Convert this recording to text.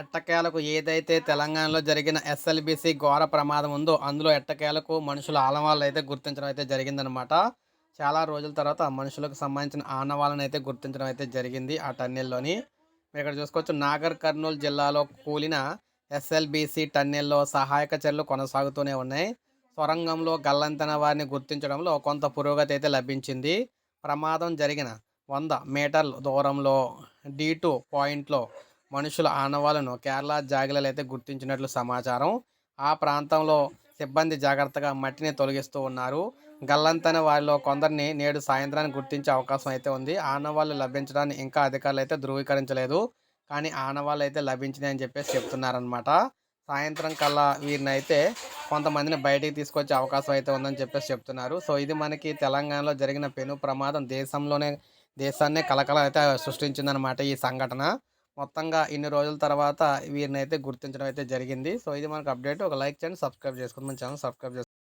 ఎట్టకేలకు ఏదైతే తెలంగాణలో జరిగిన ఎస్ఎల్బిసి ఘోర ప్రమాదం ఉందో అందులో ఎట్టకేలకు మనుషుల ఆనవాళ్ళు అయితే గుర్తించడం అయితే జరిగిందనమాట చాలా రోజుల తర్వాత మనుషులకు సంబంధించిన ఆనవాళ్ళని అయితే గుర్తించడం అయితే జరిగింది ఆ టన్నెల్లోని. మీరు ఇక్కడ చూసుకోవచ్చు నాగర్ కర్నూలు జిల్లాలో కూలిన ఎస్ఎల్బిసి టన్నెల్లో సహాయక చర్యలు కొనసాగుతూనే ఉన్నాయి. సొరంగంలో గల్లంతన వారిని గుర్తించడంలో కొంత పురోగతి అయితే లభించింది. ప్రమాదం జరిగిన వంద మీటర్ల దూరంలో డీ టూ పాయింట్లో మనుషుల ఆనవాళ్ళను కేరళ జాగిలలు అయితే గుర్తించినట్లు సమాచారం. ఆ ప్రాంతంలో సిబ్బంది జాగ్రత్తగా మట్టిని తొలగిస్తూ ఉన్నారు. గల్లంతైన వారిలో కొందరిని నేడు సాయంత్రాన్ని గుర్తించే అవకాశం అయితే ఉంది. ఆనవాళ్ళు లభించడాన్ని ఇంకా అధికారులు అయితే ధృవీకరించలేదు. కానీ ఆనవాళ్ళు అయితే లభించినాయి అని చెప్పేసి చెప్తున్నారనమాట సాయంత్రం కల్లా వీరిని అయితే కొంతమందిని బయటికి తీసుకొచ్చే అవకాశం అయితే ఉందని చెప్పేసి చెప్తున్నారు. సో ఇది మనకి తెలంగాణలో జరిగిన పెను ప్రమాదం దేశంలోనే దేశాన్నే కలకల అయితే సృష్టించిందనమాట ఈ సంఘటన. మొత్తంగా ఇన్ని రోజుల తర్వాత వీరిని అయితే గుర్తించడం అయితే జరిగింది. సో ఇది మనకు అప్డేట్. ఒక లైక్ చేయండి సబ్స్క్రైబ్ చేసుకోండి మన ఛానల్ సబ్స్క్రైబ్ చేసుకోండి